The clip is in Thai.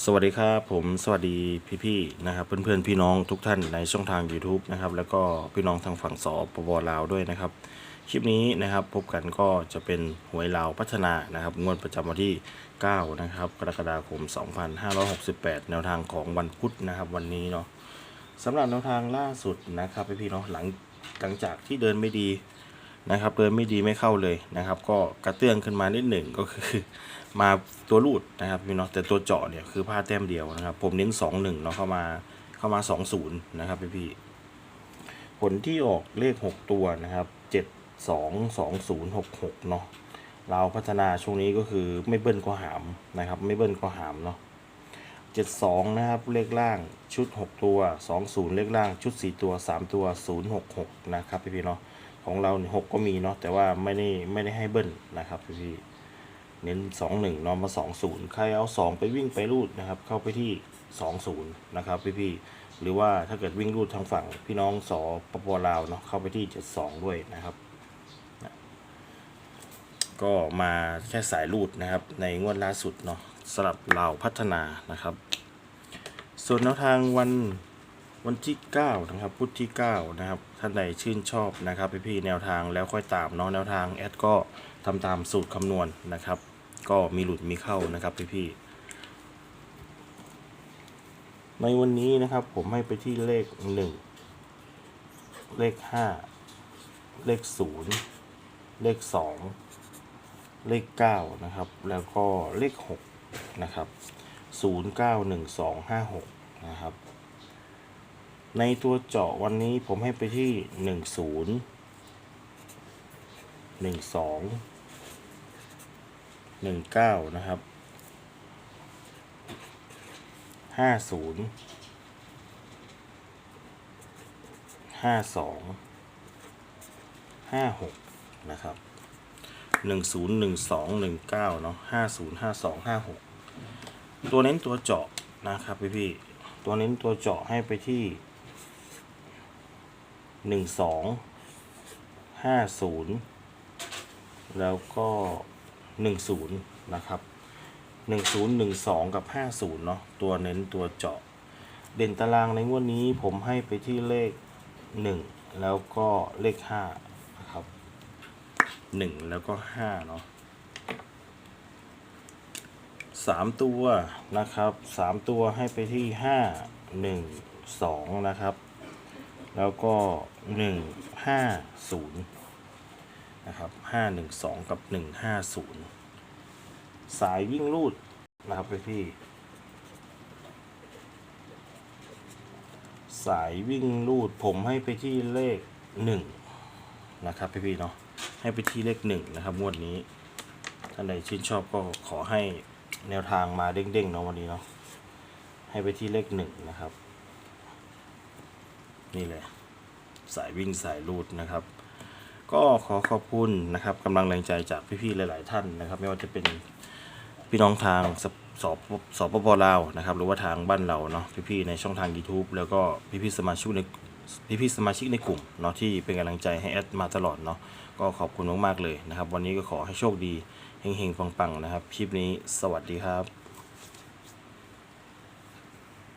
สวัสดีครับผมสวัสดีพี่ๆนะครับ เพื่อนๆพี่น้องทุกท่านในช่องทาง YouTube นะครับแล้วก็พี่น้องทางฝั่งสปปลาวด้วยนะครับ คลิปนี้นะครับพบกันก็จะเป็นหวยลาวพัฒนานะครับงวดประจำวันที่ 9 นะครับ กรกฎาคม 2568 แนวทางของวันพุธนะครับ วันนี้เนาะสำหรับแนวทางล่าสุดนะครับพี่ๆเนาะหลังหลังจากที่เดินไม่ดี นะครับเดินไม่ดีไม่เข้าเลยนะครับ ก็กระเตื้องขึ้นมานิดหนึ่งก็คือมาตัวรูดนะครับพี่เนาะแต่ตัวเจาะเนี่ยคือพลาแต้มเดียวนะครับ ผมเน้น2 1เนาะเข้ามาเข้ามา2 0นะครับพี่พี่ผลที่ออกเลข6ตัวนะครับ7 2 2 0 6 6เนาะเราพัฒนาช่วงนี้ก็คือไม่เบิ้ลก็หามนะครับ ไม่เบิ้ลก็หามเนาะ72นะครับเลขล่างชุด6ตัว20เลขล่างชุด4ตัว3ตัว066นะครับพี่พี่เนาะ ของเราเนี่ย6ก็มีเนาะแต่ว่าไม่ได้ไม่ได้ให้เบิ้ลนะครับพี่พี่ๆเน้น2 1นอนมา2 0ใครเอา2ไปวิ่งไปรูดนะครับ เข้าไปที่2 0นย์นะครับพี่ๆหรือว่าถ้าเกิดวิ่งรูดทางฝั่งพี่น้องสปปลาวเนาะเข้าไปที่72ด้วยนะครับนะก็มาแค่สายรูดนะครับ ในงวดล่าสุดเนาะสำหรับลาวพัฒนานะครับ ส่วนแนวทางวัน วันที่ 9 นะครับพุธที่ 9 นะครับ ท่านใดชื่นชอบนะครับพี่ๆแนวทางแล้วค่อยตามเนาะแนวทางแอดก็ทำตามสูตรคำนวณนะครับ ก็มีหลุดมีเข้านะครับพี่ๆในวันนี้นะครับผมให้ไปที่เลข 1 เลข 5 เลข 0 เลข 2 เลข 9 นะครับ แล้วก็เลข 6 นะครับ 091256 นะครับ ในตัวเจาะวันนี้ผมให้ไปที่หนึ่งศูนย์หนึ่งสองหนึ่งเก้านะครับห้าศูนย์ห้าสองห้าหกนะครับหนึ่งศูนย์หนึ่งสองหนึ่งเก้าเนาะห้าศูนย์ห้าสองห้าหกตัวเน้นตัวเจาะนะครับพี่พี่ตัวเน้นตัวเจาะให้ไปที่ หนึ่งสองห้าศูนย์แล้วก็หนึ่งศูนย์นะครับหนึ่งศูนย์หนึ่งสองกับห้าศูนย์เนาะตัวเน้นตัวเจาะ เด่นตารางในงวดนี้ผมให้ไปที่เลขหนึ่งแล้วก็เลขห้านะครับหนึ่งแล้วก็ห้าเนาะสามตัวนะครับสามตัวให้ไปที่ห้าหนึ่งสองนะครับ แล้วก็หนึ่งห้าศูนย์นะครับห้าหนึ่งสองกับหนึ่งห้าศูนย์สายวิ่งรูดนะครับพี่ สายวิ่งรูดผมให้ไปที่เลขหนึ่งนะครับพี่พี่ๆเนาะให้ไปที่เลขหนึ่งนะครับงวดนี้ ท่านใดชื่นชอบก็ขอให้แนวทางมาเด้งๆเนาะวันนี้เนาะให้ไปที่เลขหนึ่งนะครับ นี่เลย สายวิ่งสายรูดนะครับ ก็ขอขอบคุณนะครับกำลังแรงใจจากพี่ๆหลาย ๆ ท่านนะครับ ไม่ว่าจะเป็นพี่น้องทางสสสปปลาวนะครับ หรือว่าทางบ้านเราเนาะพี่ๆในช่องทาง YouTube แล้วก็พี่ๆสมาชิกในพี่ๆสมาชิกในกลุ่มเนาะที่เป็นกำลังใจให้แอดมาตลอดเนาะก็ขอบคุณมากๆเลยนะครับ วันนี้ก็ขอให้โชคดีเฮงๆปังๆนะครับคลิปนี้สวัสดีครับ